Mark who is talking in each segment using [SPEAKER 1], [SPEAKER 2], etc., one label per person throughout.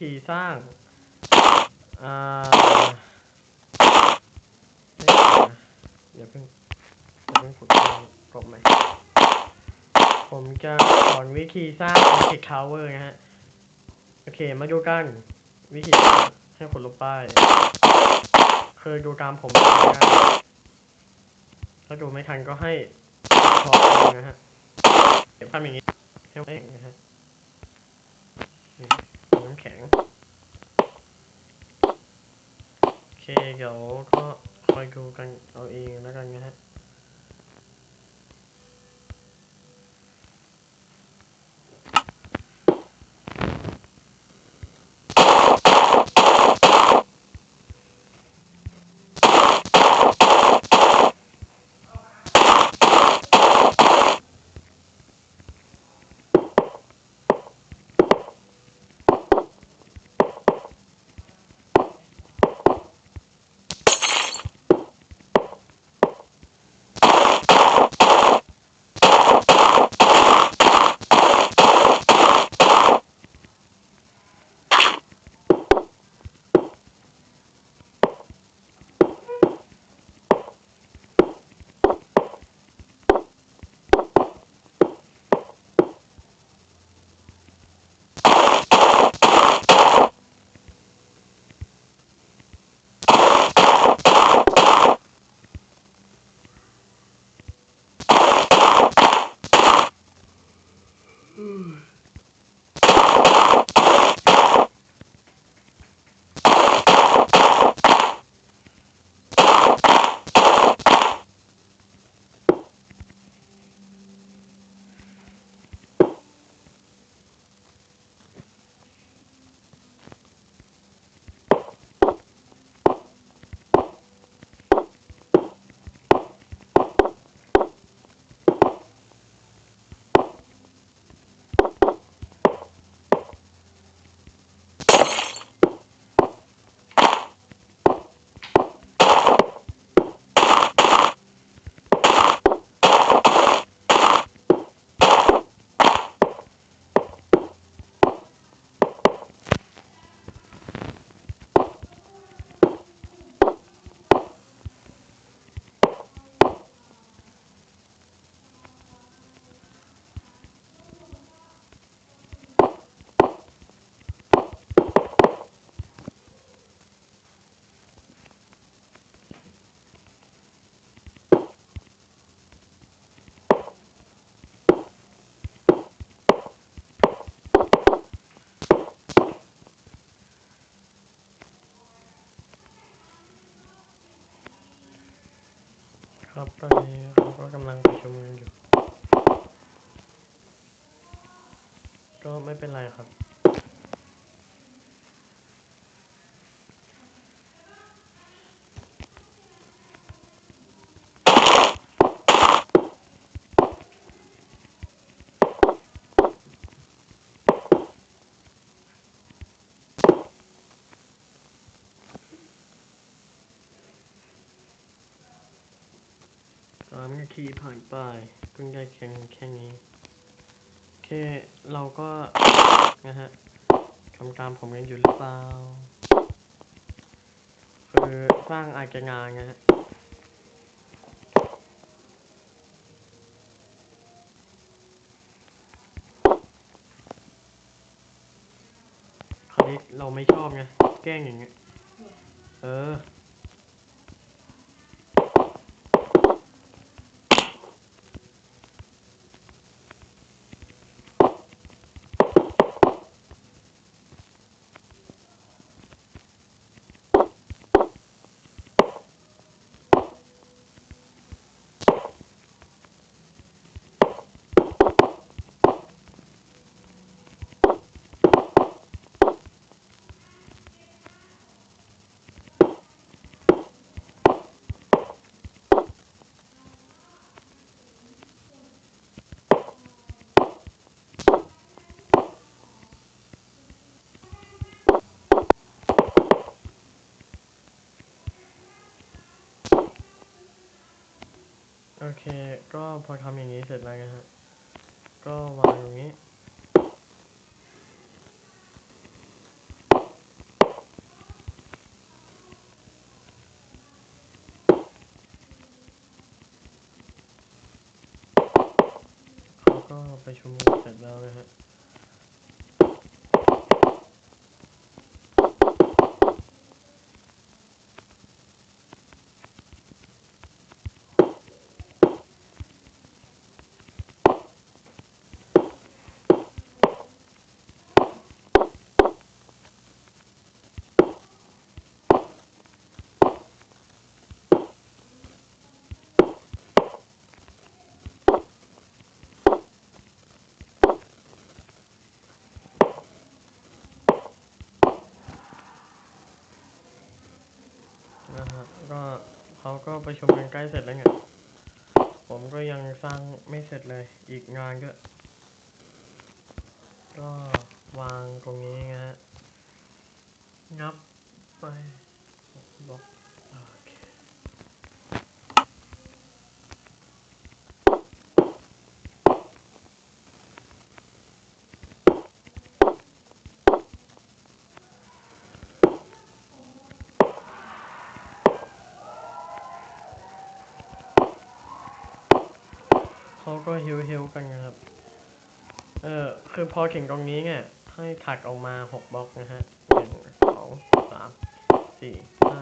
[SPEAKER 1] ธีสร้างอ่าอย่าเพิ่งอย่าเพิ่งกดกดใหม่ผมจะสอนวิธีสร้าง Object Cover นะฮะ โอเค มาดูกัน วิธีให้คนลงป้าย เคยดูตามผมนะถ้าดูไม่ทันก็ให้พอนะฮะเดี๋ยวทำอย่างนี้ให้เองนะฮะำแข็ง โอเค เดี๋ยวก็คอยดูกันเอาเองแล้วกันนะฮะ ครับ ตอนนี้เราก็กำลังประชุมกันอยู่ ก็ไม่เป็นไรครับามนาทีผ่านไปเพิ่งได้แค่แค่นี้ โอเค เราก็ นะฮะทำตามผมกันอยู่หรือเปล่า คือสร้างอาจจะงานนะฮะคราวนี้เราไม่ชอบไงแกล้งอย่างเงี้ย เออ โอเค ก็พอทำอย่างนี้เสร็จแล้วนะฮะ ก็วางอย่งนี้ก็ไปชมุมเสร็จแล้วนะฮะ ประชุมกันใกล้เสร็จแล้วไงผมก็ยังสร้างไม่เสร็จเลย อีกงานก็ ก็วางตรงนี้นะฮะงับไปบล็อก เขาก็ฮิวฮิวกันนะครับ เออคือพอถึงตรงนี้เนี่ย ให้ถักออกมาหกบล็อกนะฮะหนึ่งสองสามสี่ห้า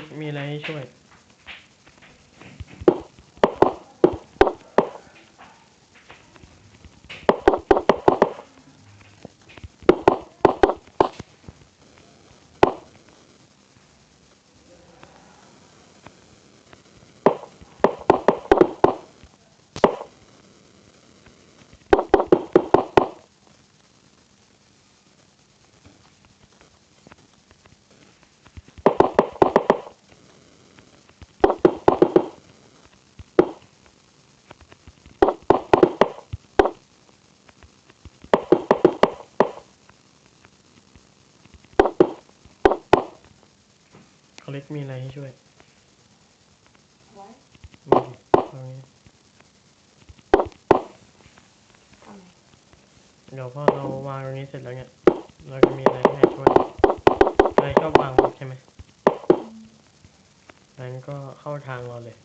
[SPEAKER 1] ลิ
[SPEAKER 2] ก
[SPEAKER 1] มีอะไรให้ช่วย มีอะไรให้ช่วย
[SPEAKER 2] ไว้
[SPEAKER 1] มาดิตรงนี้
[SPEAKER 2] ทำไม
[SPEAKER 1] เดี๋ยวพอเราวางตรงนี้เสร็จแล้วเนี่ย เราจะมีอะไรให้ช่วยอะไรก็วางหมดใช่ไหมงั้นก็เข้าทางเราเลย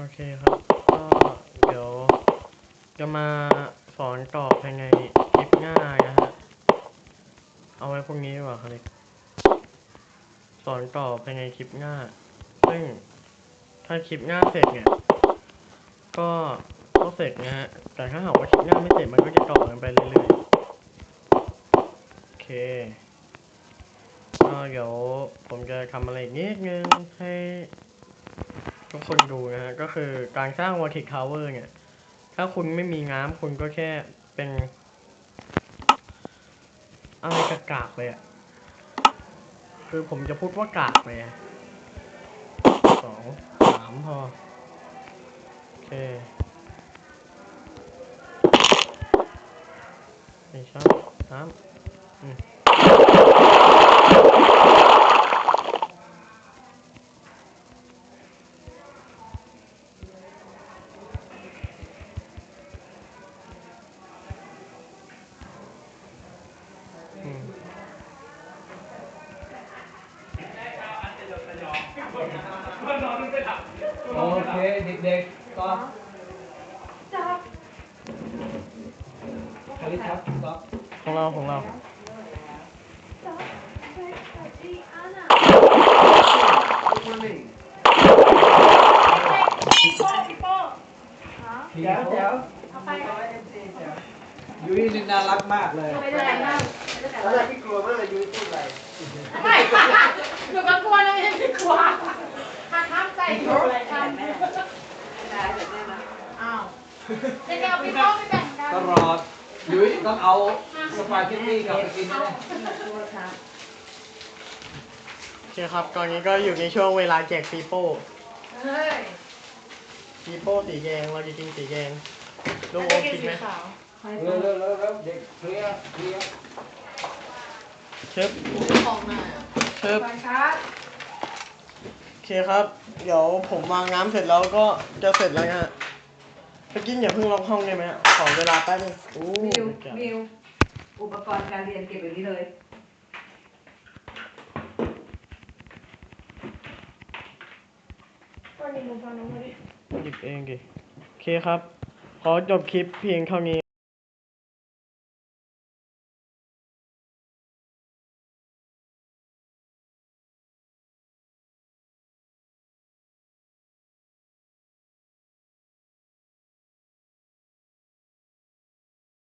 [SPEAKER 1] โอเคครับ ก็เดี๋ยวจะมาสอนต่อภายในคลิปหน้านะฮะ เอาไว้พรุ่งนี้ดีกว่าครับเล็กสอนต่อภายในคลิปหน้า ซึ่งถ้าคลิปหน้าเสร็จเนี่ย ก็ก็เสร็จนะฮะ แต่ถ้าหากว่าคลิปหน้าไม่เสร็จมันก็จะต่อกันไปเรื่อยๆ โอเคก็เดี๋ยวผมจะทำอะไรนิดนึงให้ ทุกคนดูนะฮะก็คือการสร้าง Vortex Tower เนี่ย ถ้าคุณไม่มีน้ำคุณก็แค่เป็นอะไรกากากเลยอะคือผมจะพูดว่ากากเลยอะสองสามพอ โอเค ไม่ชอบสามอืม
[SPEAKER 3] โอเคเด็กๆก็
[SPEAKER 2] จับ
[SPEAKER 3] คาริทับก็
[SPEAKER 1] ของเราของเรา
[SPEAKER 3] เดี๋ยวเดี๋ยว
[SPEAKER 2] เอาไป
[SPEAKER 3] ยุ้ยนี่น่ารักมากเลย
[SPEAKER 2] ไปด้วยกันบ้าง
[SPEAKER 4] แล้วแต่พี่กลัวเมื่อไหรยุ้ยพูดอะไร
[SPEAKER 2] ไม่หนูก็กลัวนะไม่ใช่พี่กลัวหักห้ามใจอยู่เลยทำอ้าวเดี๋ยวเอาพี่โป้ไปแบ่งกัน
[SPEAKER 3] ก็รอยุ้ยต้องเอาสปาเกตตี้กลับไปกินนะ
[SPEAKER 1] โอเคครับ ตอนนี้ก็อยู่ในช่วงเวลาแจกปีโป้
[SPEAKER 2] เฮ้ย
[SPEAKER 1] ปีโป้สีแดงเราจะกินสีแดงลูกโอมกินไหม
[SPEAKER 3] เร็วเร็วเร็วเร็วเด็กเคลียร์เคลียร์
[SPEAKER 1] เชิบ
[SPEAKER 2] ของหน่อย
[SPEAKER 1] เชิบ
[SPEAKER 2] ไปครับ
[SPEAKER 1] โอเคครับ เดี๋ยวผมวางน้ำเสร็จแล้วก็จะเสร็จแล้วนะฮะไปกินอย่าเพิ่งล็อกห้องได้ไหมฮะขอเวลาแป๊บนึงอู้
[SPEAKER 5] มิว
[SPEAKER 1] จัด
[SPEAKER 5] มิวอุปกรณ์การเรียนเก็บอย่างนี้เลย
[SPEAKER 2] วันนี้หนูฟังน้องมาดิ
[SPEAKER 1] หยิบเองดิโอเคครับ ขอจบคลิปเพียงเท่านี้